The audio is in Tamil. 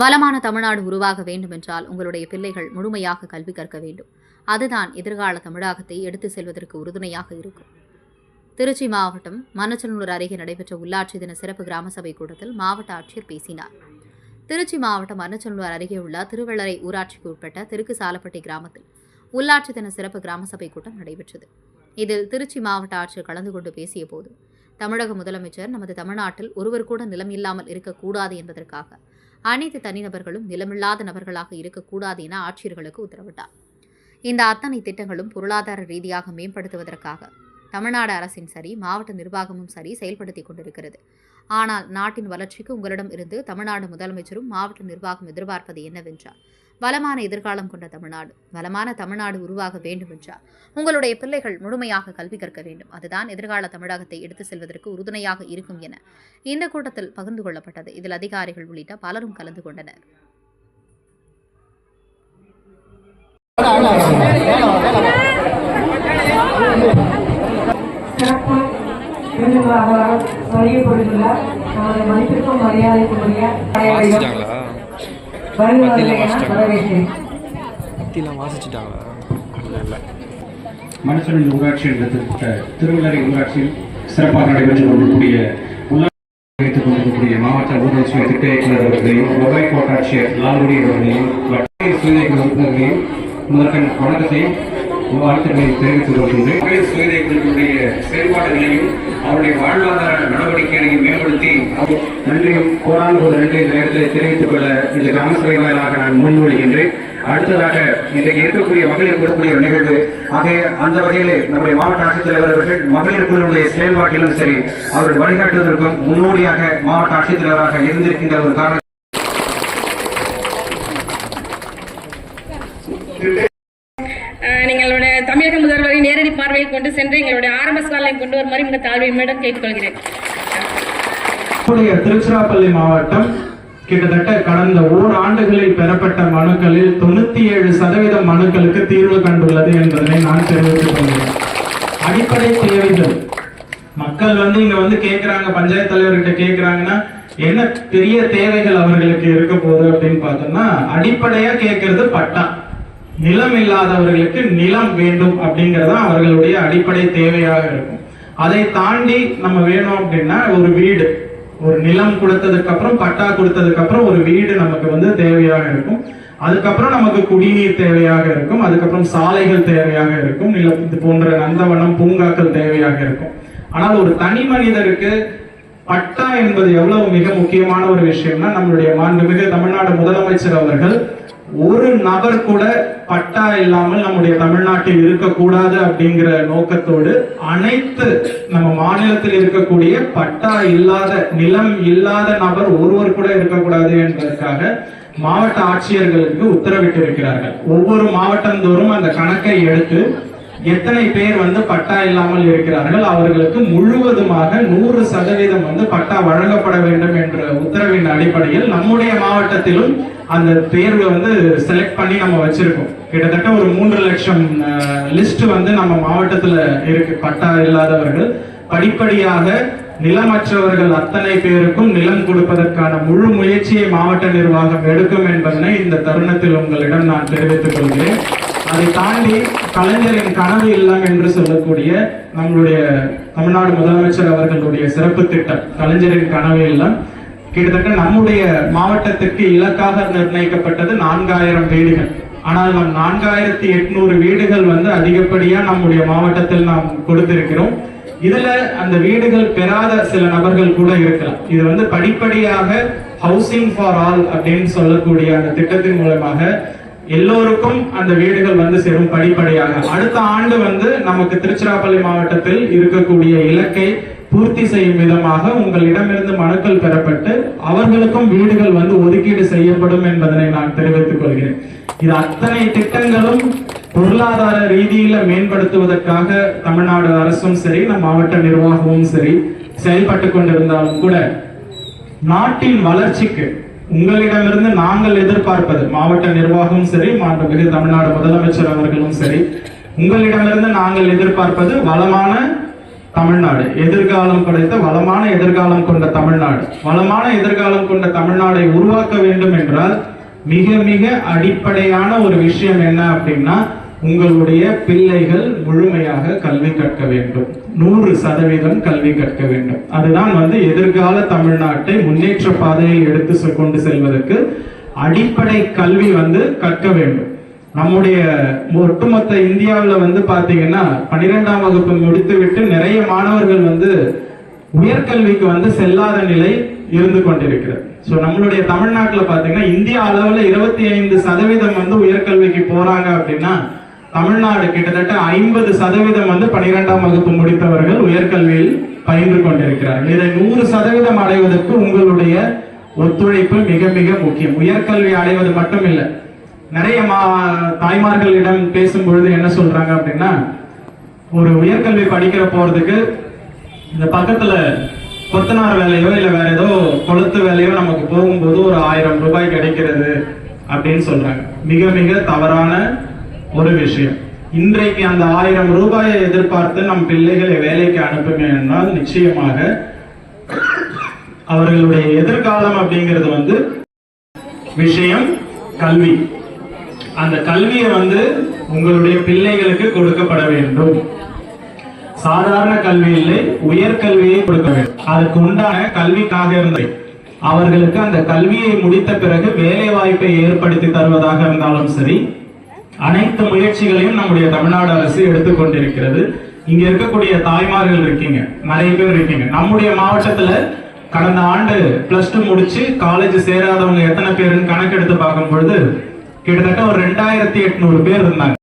வளமான தமிழ்நாடு உருவாக வேண்டுமென்றால் உங்களுடைய பிள்ளைகள் முழுமையாக கல்வி கற்க வேண்டும். அதுதான் எதிர்கால தமிழகத்தை எடுத்து செல்வதற்கு உறுதுணையாக இருக்கும். திருச்சி மாவட்டம் மன்னச்சநல்லூர் அருகே நடைபெற்ற உள்ளாட்சி தின சிறப்பு கிராம சபை கூட்டத்தில் மாவட்ட ஆட்சியர் பேசினார். திருச்சி மாவட்டம் மன்னச்சநல்லூர் அருகே உள்ள திருவள்ளரை ஊராட்சிக்கு உட்பட்ட தெற்கு சாலப்பட்டி கிராமத்தில் உள்ளாட்சி தின சிறப்பு கிராம சபை கூட்டம் நடைபெற்றது. இதில் திருச்சி மாவட்ட ஆட்சியர் கலந்து கொண்டு பேசிய போது தமிழக முதலமைச்சர் நமது தமிழ்நாட்டில் ஒருவர் கூட நிலம் இல்லாமல் இருக்கக்கூடாது என்பதற்காக அனைத்து தனிநபர்களும் நிலமில்லாத நபர்களாக இருக்கக்கூடாது என ஆட்சியர்களுக்கு உத்தரவிட்டார். இந்த அத்தனை திட்டங்களும் பொருளாதார ரீதியாக மேம்படுத்துவதற்காக தமிழ்நாடு அரசின் சரி மாவட்ட நிர்வாகமும் சரி செயல்படுத்தி கொண்டிருக்கிறது. ஆனால் நாட்டின் வளர்ச்சிக்கு உங்களிடம் இருந்து தமிழ்நாடு முதலமைச்சரும் மாவட்ட நிர்வாகம் எதிர்பார்ப்பது என்னவென்றால் வளமான எதிர்காலம் கொண்ட தமிழ்நாடு. வளமான தமிழ்நாடு உருவாக வேண்டும் என்றால் உங்களுடைய பிள்ளைகள் முழுமையாக கல்வி கற்க வேண்டும். அதுதான் எதிர்கால தமிழகத்தை எடுத்து செல்வதற்கு உறுதுணையாக இருக்கும் என இந்த கூட்டத்தில் பகிர்ந்து கொள்ளப்பட்டது. இதில் அதிகாரிகள் உள்ளிட்ட பலரும் கலந்து கொண்டனர். விருதுகளாக மதிப்பிற்கும் மரியாதைக்குரிய பத்திலாம் வாசிச்சிட்டாங்களா? ஊராட்சி என்ற திரு- திருவள்ளரை ஊராட்சியில் சிறப்பாக நடைபெற்றுக் கொண்டிருக்கூடிய உள்ளாட்சி வைத்துக் கொண்டிருக்கக்கூடிய மாவட்ட ஊரக சுய திட்ட இயக்குநர் அவர்களையும் வருவாய் கோட்டாட்சியர் லால்குடி அவர்களையும் வட்டார சுயதை உறுப்பினர்களையும் முதற்கண் வணக்கத்தையும் வாழ்த்துக்களையும் தெரிவித்துக் கொள்கின்றேன். மகளிர் சுயதை குழுக்களுடைய செயல்பாடுகளையும் அவருடைய வாழ்வாதார நன்றியும் கோடான ஒரு நன்றி இந்த நேரத்தில் தெரிவித்துக் கொள்ள இந்த கிராம சபை வாயிலாக நான் முன்மொழிகின்றேன். அடுத்ததாக இன்றைக்கு இருக்கக்கூடிய மகளிர் கொடுக்கக்கூடிய ஒரு நிகழ்வு. ஆகிய அந்த வகையிலே நம்முடைய மாவட்ட ஆட்சித்தலைவர் அவர்கள் மகளிர் குழுவுடைய செயல்பாட்டிலும் சரி அவர்கள் வழிகாட்டுவதற்கும் முன்னோடியாக மாவட்ட ஆட்சித்தலைவராக இருந்திருக்கின்ற ஒரு காரணம். ஆஹ் எங்களுடைய தமிழக முதல்வரை நேரடி பார்வையில் கொண்டு சென்று எங்களுடைய ஆரம்ப சாலை கொண்டு வருமாறு மிக மேடம் கேட்டுக்கொள்கிறேன். திருச்சிராப்பள்ளி மாவட்டம் கிட்டத்தட்ட கடந்த ஓராண்டுகளில் பெறப்பட்ட மனுக்களில் தொண்ணூத்தி ஏழு சதவீதம் மனுக்களுக்கு தீர்வு கண்டுள்ளது என்பதனை நான் தெரிவித்துக் கொள்கிறேன். அடிப்படை தேவைகள். மக்கள் வந்து இங்க வந்து கேட்கிறாங்க பஞ்சாயத்து தலைவர்கிட்ட கேட்கிறாங்கன்னா என்ன பெரிய தேவைகள் அவர்களுக்கு இருக்க போகுது அப்படின்னு பார்த்தோம்னா அடிப்படையா கேட்கறது பட்டா. நிலம் இல்லாதவர்களுக்கு நிலம் வேண்டும் அப்படிங்கறது அவர்களுடைய அடிப்படை தேவையாக இருக்கும். அதை தாண்டி நம்ம வேணும் அப்படின்னா ஒரு வீடு. ஒரு நிலம் கொடுத்ததுக்கு அப்புறம் பட்டா கொடுத்ததுக்கு அப்புறம் ஒரு வீடு நமக்கு வந்து தேவையாக இருக்கும். அதுக்கப்புறம் நமக்கு குடிநீர் தேவையாக இருக்கும். அதுக்கப்புறம் சாலைகள் தேவையாக இருக்கும். நில இது போன்ற நந்தவனம் பூங்காக்கள் தேவையாக இருக்கும். ஆனால் ஒரு தனி மனிதருக்கு பட்டா என்பது எவ்வளவு மிக முக்கியமான ஒரு விஷயம்னா நம்மளுடைய மாண்புமிகு தமிழ்நாடு முதலமைச்சர் அவர்கள் ஒரு நபர் கூட பட்டா இல்லாமல் நம்முடைய தமிழ்நாட்டில் இருக்கக்கூடாது அப்படிங்கிற நோக்கத்தோடு அனைத்து நம்ம மாநிலத்தில் இருக்கக்கூடிய பட்டா இல்லாத நிலம் இல்லாத நபர் ஒருவர் கூட இருக்கக்கூடாது என்பதற்காக மாவட்ட ஆட்சியர்களுக்கு உத்தரவிட்டிருக்கிறார்கள். ஒவ்வொரு மாவட்டந்தோறும் அந்த கணக்கை எடுத்து எத்தனை பேர் வந்து பட்டா இல்லாமல் இருக்கிறார்கள்? அவர்களுக்கு முழுவதுமாக நூறு சதவீதம் வந்து பட்டா வழங்கப்பட வேண்டும் என்ற உத்தரவின் அடிப்படையில் நம்முடைய மாவட்டத்திலும் அந்த தேர்வை வந்து செலக்ட் பண்ணி நம்ம வச்சிருக்கோம். கிட்டத்தட்ட ஒரு மூன்று லட்சம் லிஸ்ட் வந்து நம்ம மாவட்டத்துல இருக்கு. பட்டா இல்லாதவர்கள். படிப்படியாக நிலமற்றவர்கள் அத்தனை பேருக்கும் நிலம் கொடுப்பதற்கான முழு முயற்சியை மாவட்ட நிர்வாகம் எடுக்கும் என்பதனை இந்த தருணத்தில் உங்களிடம் நான் தெரிவித்துக் கொள்கிறேன். அதை தாண்டி கலைஞரின் கனவு இல்லம் என்று சொல்லக்கூடிய நம்மளுடைய தமிழ்நாடு முதலமைச்சர் அவர்களுடைய சிறப்பு திட்டம். கலைஞரின் கனவு இல்லம் கிட்டத்தட்ட நம்முடைய மாவட்டத்திற்கு இலக்காக நிர்ணயிக்கப்பட்டது நான்காயிரம் வீடுகள். ஆனால் நம் நான்காயிரத்தி எட்நூறு வீடுகள் வந்து அதிகப்படியா நம்முடைய மாவட்டத்தில் நாம் கொடுத்திருக்கிறோம். இதுல அந்த வீடுகள் பெறாத சில நபர்கள் கூட இருக்கலாம். இது வந்து படிப்படியாக ஹவுசிங் ஃபார் ஆல் அப்படின்னு சொல்லக்கூடிய அந்த திட்டத்தின் மூலமாக எல்லோருக்கும் அந்த வீடுகள் வந்து சேரும் படிப்படியாக. அடுத்த ஆண்டு வந்து நமக்கு திருச்சிராப்பள்ளி மாவட்டத்தில் இருக்கக்கூடிய இலக்கை பூர்த்தி செய்யும் விதமாக உங்களிடமிருந்து மனுக்கள் பெறப்பட்டு அவர்களுக்கும் வீடுகள் வந்து ஒதுக்கீடு செய்யப்படும் என்பதனை நான் தெரிவித்துக் கொள்கிறேன். இது அத்தனை திட்டங்களும் பொருளாதார ரீதியில மேம்படுத்துவதற்காக தமிழ்நாடு அரசும் சரி நம் மாவட்ட நிர்வாகமும் சரி செயல்பட்டு கொண்டிருந்தாலும் கூட நாட்டின் வளர்ச்சிக்கு உங்களிடமிருந்து நாங்கள் எதிர்பார்ப்பது மாவட்ட நிர்வாகமும் சரி மாண்புமிகு தமிழ்நாடு முதலமைச்சர் அவர்களும் சரி உங்களிடமிருந்து நாங்கள் எதிர்பார்ப்பது வளமான தமிழ்நாடு எதிர்காலம் படைத்த வளமான எதிர்காலம் கொண்ட தமிழ்நாடு. வளமான எதிர்காலம் கொண்ட தமிழ்நாடை உருவாக்க வேண்டும் என்றால் மிக மிக அடிப்படையான ஒரு விஷயம் என்ன அப்படின்னா உங்களுடைய பிள்ளைகள் முழுமையாக கல்வி கற்க வேண்டும். நூறு சதவீதம் கல்வி கற்க வேண்டும். அதுதான் வந்து எதிர்கால தமிழ்நாட்டை முன்னேற்ற பாதையில் எடுத்து செ- கொண்டு செல்வதற்கு அடிப்படை கல்வி வந்து கற்க வேண்டும். நம்முடைய ஒட்டுமொத்த இந்தியாவில் வந்து பார்த்தீங்கன்னா பன்னிரெண்டாம் வகுப்பு முடித்துவிட்டு நிறைய மாணவர்கள் வந்து உயர்கல்விக்கு வந்து செல்லாத நிலை இருந்து கொண்டிருக்கிறது. ஸோ நம்மளுடைய தமிழ்நாட்டில் பார்த்தீங்கன்னா இந்திய அளவில் இருபத்தி ஐந்து சதவீதம் வந்து உயர்கல்விக்கு போறாங்க அப்படின்னா தமிழ்நாடு கிட்டத்தட்ட ஐம்பது சதவீதம் வந்து பனிரெண்டாம் வகுப்பு முடித்தவர்கள் உயர்கல்வியில் பயின்று கொண்டிருக்கிறார்கள். இதை நூறு சதவீதம் அடைவதற்கு உங்களுடைய ஒத்துழைப்பு மிக மிக முக்கியம். உயர்கல்வி அடைவது மட்டும் இல்லை நிறைய மா தாய்மார்களிடம் பேசும்பொழுது என்ன சொல்றாங்க அப்படின்னா ஒரு உயர்கல்வி படிக்கிற போறதுக்கு இந்த பக்கத்துல கொத்தனார் வேலையோ இல்லை வேற ஏதோ கொளுத்து வேலையோ நமக்கு போகும்போது ஒரு ஆயிரம் ரூபாய் கிடைக்கிறது அப்படின்னு சொல்றாங்க. மிக மிக தவறான ஒரு விஷயம். இன்றைக்கு அந்த ஆயிரம் ரூபாயை எதிர்பார்த்து நம் பிள்ளைகளை வேலைக்கு அனுப்புங்க என்றால் நிச்சயமாக அவர்களுடைய எதிர்காலம் அப்படிங்கிறது வந்து விஷயம் கல்வி. அந்த கல்வியை வந்து உங்களுடைய பிள்ளைகளுக்கு கொடுக்கப்பட வேண்டும். சாதாரண கல்வி இல்லை உயர்கல்வியை கொடுக்க வேண்டும். அதுக்கு உண்டான கல்விக்காக இருந்தது அவர்களுக்கு அந்த கல்வியை முடித்த பிறகு வேலை வாய்ப்பை ஏற்படுத்தி தருவதாக இருந்தாலும் சரி அனைத்து முயற்சிகளையும் நம்முடைய தமிழ்நாடு அரசு எடுத்துக்கொண்டிருக்கிறது. இங்க இருக்கக்கூடிய தாய்மார்கள் இருக்கீங்க நிறைய பேர் இருக்கீங்க. நம்முடைய மாவட்டத்துல கடந்த ஆண்டு பிளஸ் டூ முடிச்சு காலேஜ் சேராதவங்க எத்தனை பேருன்னு கணக்கெடுத்து பார்க்கும் பொழுது கிட்டத்தட்ட ஒரு ரெண்டாயிரத்தி எட்நூறு பேர் இருந்தாங்க.